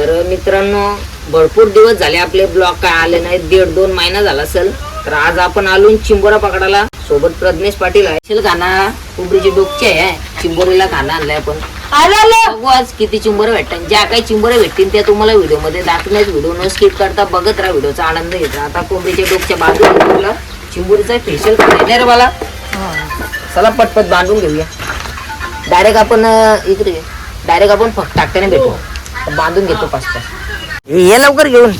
तर मित्रांनो भरपूर दिवस झाले आपले ब्लॉग काय आले नाही दीड दोन महिना झाला असेल. तर आज आपण आलो चिंबोरा पकडायला. सोबत प्रज्ञेश पाटील आहे. खाना कोबरीची डोकची आहे. चिंबोरीला खाना आणलाय आपण. आज किती चिंबोरे भेटतात. ज्या काही चिंबोरे भेटतील त्या तुम्हाला व्हिडिओमध्ये दाखवण्यात व्हिडिओ न स्किप करता बघत राहा व्हिडिओचा आनंद घेता आता कोंबडीच्या डोकच्या बाजूला चिंबोरीचा फेशियल करायला रे मला चला पटपट बांधून घेऊया. डायरेक्ट आपण इकडे डायरेक्ट आपण फक्त टाकताना भेटू. बांधून घेतो पाच पाच ये लवकर घेऊन.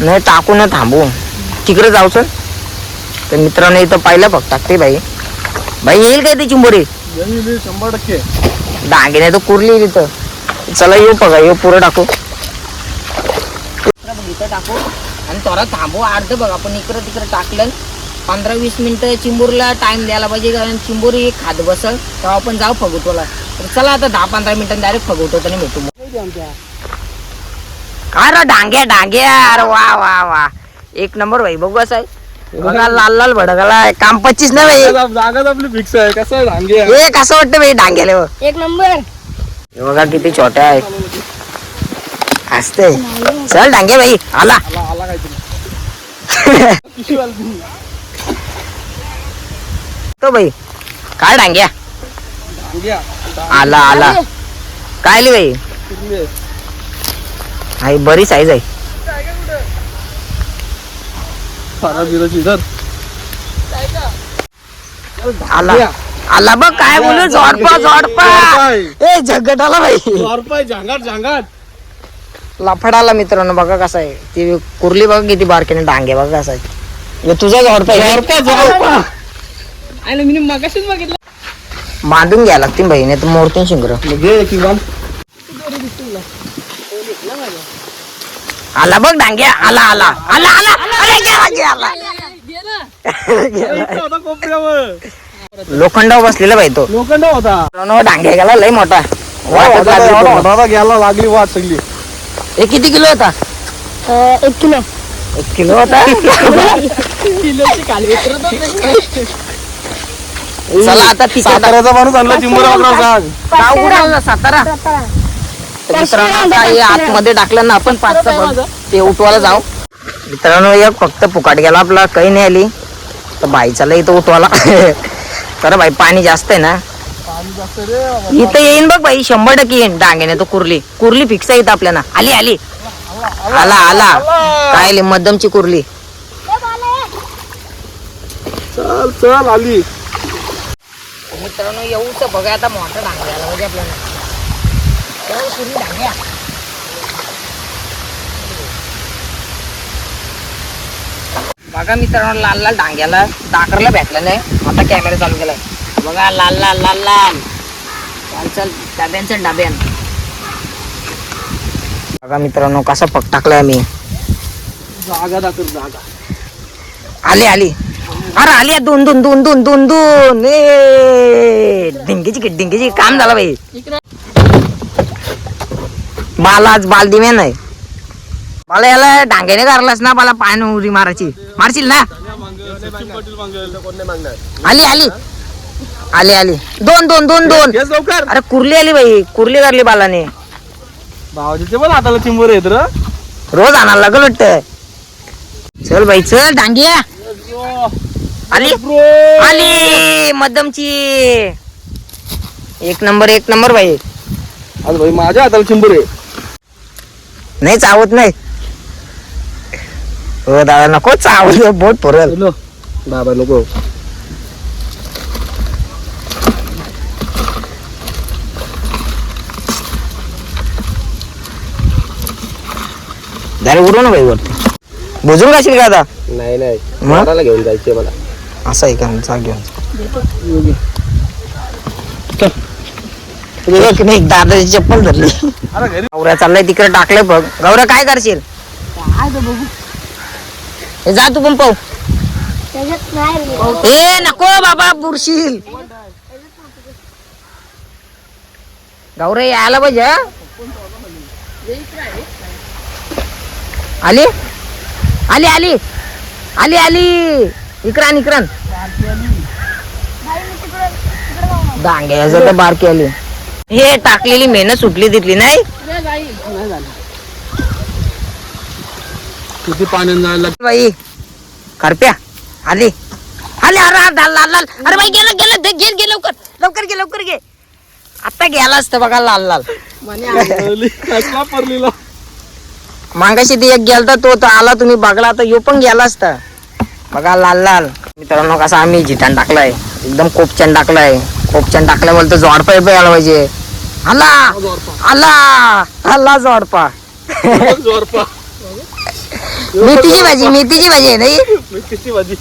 नाही टाकू ना थांबू. तिकडे जाऊ चल तर मित्रांनो इथं पाहिलं फक्त टाकते बाई. बाई येईल काय ती चिंबोरी? शंभर टक्के. डांगे नाही तर कुरली येईल इथं. चला येऊ बघा येऊ पुरं टाकू. इथं टाकू. आणि थोडा थांबू अर्ध बघ आपण इकडं तिकडं टाकलं. पंधरा वीस मिनिटं चिंबूरला टाइम द्यायला पाहिजे कारण चिंबोरी खात बसल तेव्हा आपण जाऊ फगुटोला तर चला आता दहा पंधरा मिनिटांनी डायरेक्ट फगवतो तर भेटू मग. काय रा डांग्या डांग्या अरे वा वा वा. एक नंबर भाई बघू असं. बघा लाल लाल भडकला. काम पच्चीस ना भाई? जागाच- आपली फिक्स आहे. कसं डांगे हे कसं वाटतं भाई डांग्याला? हो? एक नंबर. हे बघा किती छोट्या आहे असते चल डांगे भाई आला. आला पिशवीवाला. तो भाई काय डांग्या. आला आला. काय आली आहे? हाय बरी साईज आहे. आला. आला बघ काय बोलू झोडपा झोडपा. ए झगट आला भाई झोडपाय, झांगाट झांगाट. लफडाला मित्रांनो बघा कसा आहे. ती कुर्ली बघा किती बारकीने डांगे बघा कसा आहे. हे तुझा झोडपा झोडपा झोडपा. आणि मी मगाशीच बघितलं. बांधून घ्या लागतील भाई नाही तर मोडतील शिंगर. बांध. आला बघ डांग्या. आला आला. आला आला. अरे गेला गेला इथं होता कोपऱ्यावर. लोखंडावर बसलेला भाई तो. लोखंड होता. मित्रांनो, डांग्या गेला लय मोठा. लागली होता, घ्यायला लागली वाट सगळी. हे किती किलो होता? एक किलो. एक किलो होता? किलोची कालवी चला आता साताऱ्याचा माणूस आणला सांग गाव कुठं? सातारा? तर मित्रांनो आता हे आतमध्ये टाकलं ना आपण पाचचा बघ. ते उठवायला जाऊ. मित्रांनो एक फक्त फुकाट गेला आपला काही नाही आली. तर भाई चला इथं उठवायला. तर भाई पाणी जास्त आहे ना? पाणी जास्त रे बाबा. इथं येईन बघ भाई शंभर टक्के येईन. डांगेने तो कुर्ली. कुर्ली फिक्स आहे इथं आपल्याला. आली आली. आला. आला. काय आली? मध्यमची कुर्ली. चल चल आली. मित्रांनो येऊच बघा आता मोठा डांगे आला पाहिजे आपल्याला. येऊ डांग्या बघा मित्रांनो लाल लाल डांग्याला दाखरला भेटलं नाही आता कॅमेरा चालू केलाय. बघा लाल लाल लाल लाल. चाल चल डब्यांचं डब्यान. बघा मित्रांनो कसा पक टाकलाय आम्ही. जागा दाखव जागा. आली आली. अरे आली आहे. दोन दोन दोन दोन दोन दोन. ए डिंगीची किट डिंगीची काम झालं बाई. बाला आज बाल दिव्या नाही. मला याला डांग्याने धरलास ना मला पायानं उरी मारायची. मारशील ना? आली आली. आली आली. दोन दोन दोन दोन. अरे कुर्ली आली बाई कुर्ली धरली बालाने. भावाजीचे पण हाताला चिंबर येत र. रोज आणायला लागल वाटत. चल बाई चल डांगिया आली? आली. मध्यमची एक नंबर एक नंबर बाई. आज भाई माझ्या हाताला चिंबर आहे. नाही चावत नाही. हो दादा नको चावत बोट पुरल. बाबा नको. दारे उडू ना बाई वरती बुजून घाशील का आता? नाही नाही. मग? मारायला घेऊन जायचे मला. असं आहे का जा घेऊन एक नाही दादाची चप्पल धरली. अरे घरी. गौऱ्या चाललाय तिकडे टाकलंय बघ. गौऱ्या काय करशील? हे जा तू पण पाहू. ए नको बाबा बुरशील. गौरे यायला पाहिजे? आली? आली आली. आली आली. इकरान इकरान डांग्याचं तर बारकी आली. हे टाकलेली मेहनत सुटली तिथली नाही? किती जायला बाई करप्या. आली. आली अरे अरे, लाल लाल लाल. अरे बाई गेलं गेलं दे, घे घे लवकर. लवकर घे लवकर घे. आता गेला असतं बघा लाल लाल. पडलेला मागाशी ते एक गेलता तो तो आला तुम्ही बघला तर यो पण गेला असता. बघा लाल लाल. मित्रांनो कसा आम्ही जिटान टाकलाय. एकदम कोपच्यान टाकलाय. कोपच्यान टाकल्यामुळे तर जोडपा आला पाहिजे. आला! आला! आला जोडपा. मेथीची भाजी मेथीची भाजी आहे नाही किती भाजी.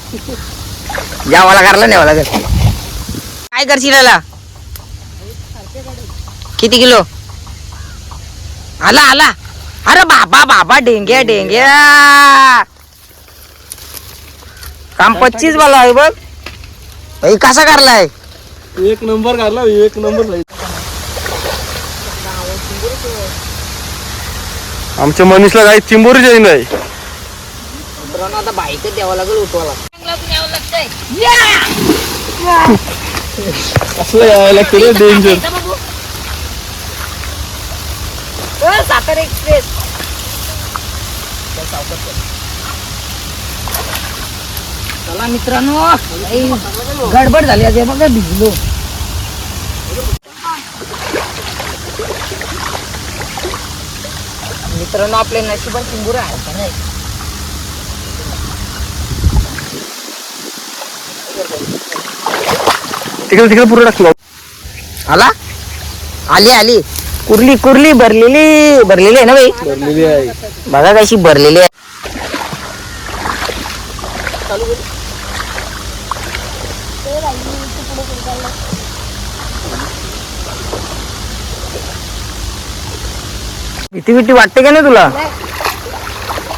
जावाला करला नाही लागेल काय करशील याला? किती किलो? आला आला. अरे बाबा बाबा डेंग्या डेंग्या. काम पच्चीस वाला आहे बघ. भाई कसा करलाय एक नंबर काढला एक नंबर आमच्या मनीषला काही चिंबोरी जाई नाही आता बाईक द्यावं लागेल उठवायला. असलं यायला केलं डेंजर सातारा एक्सप्रेस चला मित्रांनो गडबड झाली आज बघा भिजलो. मित्रांनो आपले नशिबात चिंबुरा आहे का नाही? तिकडे तिकडे पुढे टाकलं आला? आली आली. कुर्ली कुर्ली भरलेली भरलेली आहे ना बाई? भरलेली आहे. बघा कशी भरलेली आहे. भीती भीती वाटते का नाही तुला?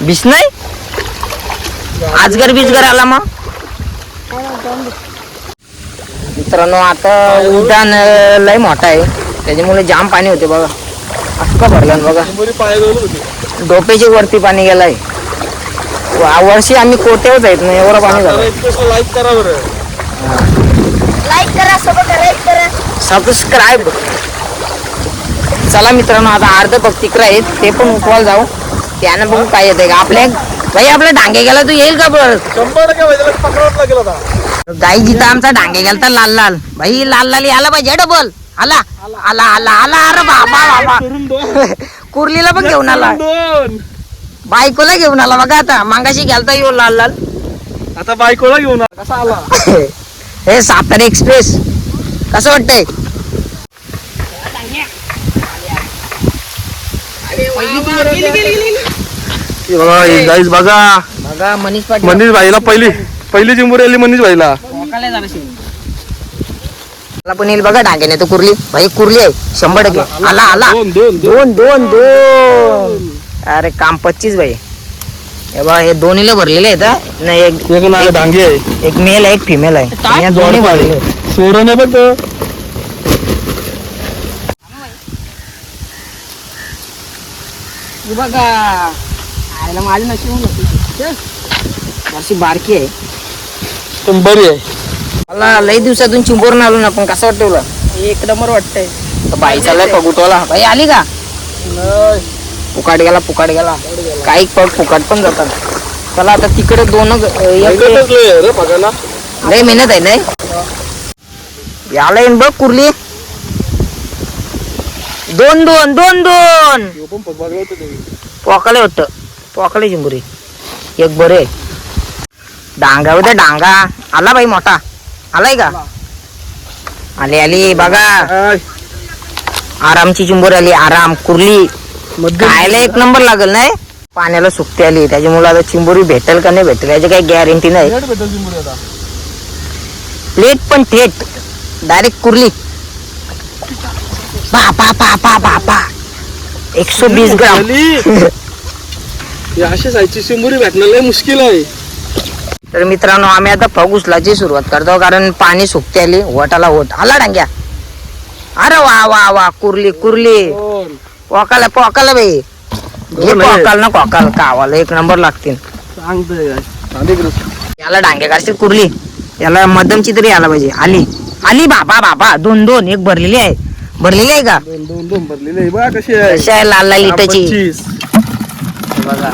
बीस नाही? आजगर बीजगर आला मग. मित्रांनो आता उड्डाण अं, लय मोठा आहे. त्याच्यामुळे जाम पाणी होते बघा. अख्खा भरलं बघा. डोपेच्या वरती पाणी गेलाय. वर्षी आम्ही कोट्यावर जायत नाही एवढं पाणी झालं. लाईक करा बरं. लाईक करा सोबत लाईक करा. सबस्क्राईब. चला मित्रांनो आता अर्ध भक्तिकर आहेत. ते पण उठवायला जाऊ. त्यानं बघू काय येते का. आपल्या भाई आपला डांगे गेला तू येईल का परत? गाई जिथं आमचा डांगे गेला तर लाल लाल. भाई लाल लाल आला पाहिजे डबल आला. आला आला आला. अरे बाबा कुर्लीला पण घेऊन आला. बायकोला घेऊन आला बघा आता. मागाशी गेलता येऊ लाल लाल. आता बायकोला घेऊन आला. कसा आला? हे सातारा एक्सप्रेस. कसं वाटतंय? बघा हे गाईस बघा. बघा मनीष पाटील. मनीष भाईला पहिली पहिली चिंबोरी आली मनीष भाईला. मला पण येईल बघा डांग्याने तो कुर्ली. भाई कुर्ली आहे. शंभर टक्के. आला आला. दोन दोन दोन. अरे काम पच्चीस भाई. हे बघा हे दोन्हीला भरलेले आहेत. नाही एक एक ना डांगे आहे. एक मेल आहे एक फिमेल आहे. दोन्ही भरलेले सोडणे बघ बघा. आयला माझी नशीब वर्षी बारकी आहे. पण बरी आहे. मला लई दिवसातून चिंबोरून आलो ना पण कसं वाटतं तुला एक नंबर वाटतंय. बाई चाललाय पगुटवाला. बाई आली का? फुकाट गेला फुकाट गेला. काही पग फुकाट पण जातात. चला आता तिकडे दोन एक ऐकतच लय रे बघायला. लय मेहनत आहे नाही? याला येईन बघ कुर्ली. दोन दोन दोन दोन. बघलं होतं. पोकाले पोकाले चिंबुरी एक बरे. डांगा होत्या डांगा. आला बाई मोठा. आलाय का? आली. आली बघा. आरामची चिंबोरी आली आराम कुर्ली. खायला एक नंबर लागल नाही? पाण्याला सुकती आली. त्याच्यामुळे आता चिंबोरी भेटेल का नाही भेटेल? याची काही गॅरंटी नाही. प्लेट पण थेट. डायरेक्ट कुर्ली. पा पा पा पा पा पा. एकशे वीस ग्राम. अशी साईजची चिंबोरी भेटणं लय मुश्किल आहे. तर मित्रांनो आम्ही आता फग उचलायची सुरुवात करतो कारण पाणी सुकते आली वटाला वट आला डांग्या. अरे वा वा वा कुर्ली कुर्ली. पोकाला पोकाला बाई. घे. पोकाल ना कोकाल कावाला. एक नंबर लागतील. याला डांगे काढतील कुर्ली? याला मध्यमची तरी यायला पाहिजे. आली. आली बाबा बाबा. दोन दोन. एक भरलेली आहे. भरलेली आहे का? दोन दोन दोन भरलेले आहे. बघा कशी आहे. कशी आहे लाल लाल इटाची? पच्चीस. बघा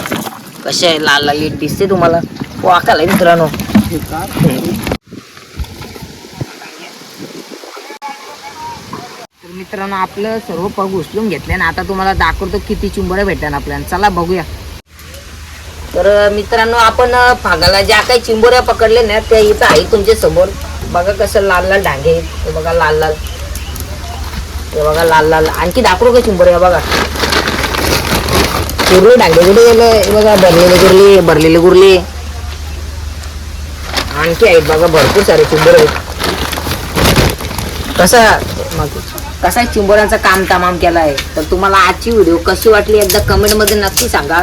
कशी आहे लाल लाल इट दिसते तुम्हाला. वाकाला मित्रांनो. तर मित्रांनो आपलं सर्व पग उचलून घेतले आणि आता तुम्हाला दाखवतो किती चिंबोऱ्या भेटतात आपल्याला. चला बघूया. तर मित्रांनो आपण फागाला ज्या काही चिंबोऱ्या पकडले ना त्या इथं आहे तुमच्यासमोर. बघा कसं लाल लाल डांगे आहेत. हे बघा लाल लाल. हे बघा लाल लाल. आणखी दाखवू का चिंबोऱ्या? बघा. गुरले डांगे कुठे गेलं? हे बघा भरलेले गुरले भरलेले गुरले आणखी आहेत बघा भरपूर सारे चिंबर. आहेत कसा मग कसा चिंबोऱ्यांचा काम तमाम केला आहे तर तुम्हाला आजची व्हिडिओ कशी वाटली एकदा कमेंटमध्ये नक्की सांगा.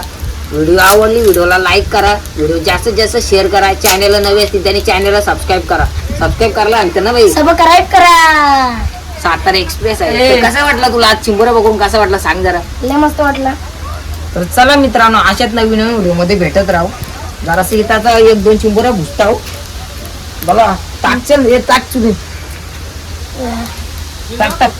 व्हिडिओ आवडली व्हिडिओला लाईक करा. व्हिडिओ जास्तीत जास्त शेअर करा. चॅनलला नवे असतील त्याने चॅनलला सबस्क्राईब करा. सबस्क्राईब करायला आणतं ना बाई सबस्क्राईब करा. सातारा एक्सप्रेस आहे. तर कसा वाटला तुला आज चिंबोरा बघून? कसा वाटला? सांग जरा. लय मस्त वाटलं. तर चला मित्रांनो अशाच नवीन नवीन व्हिडिओमध्ये भेटत राहू. जरासं इथं एक दोन चिंबोऱ्या भुसताव बघा टाक चल. हे टाक चुली टाक टाक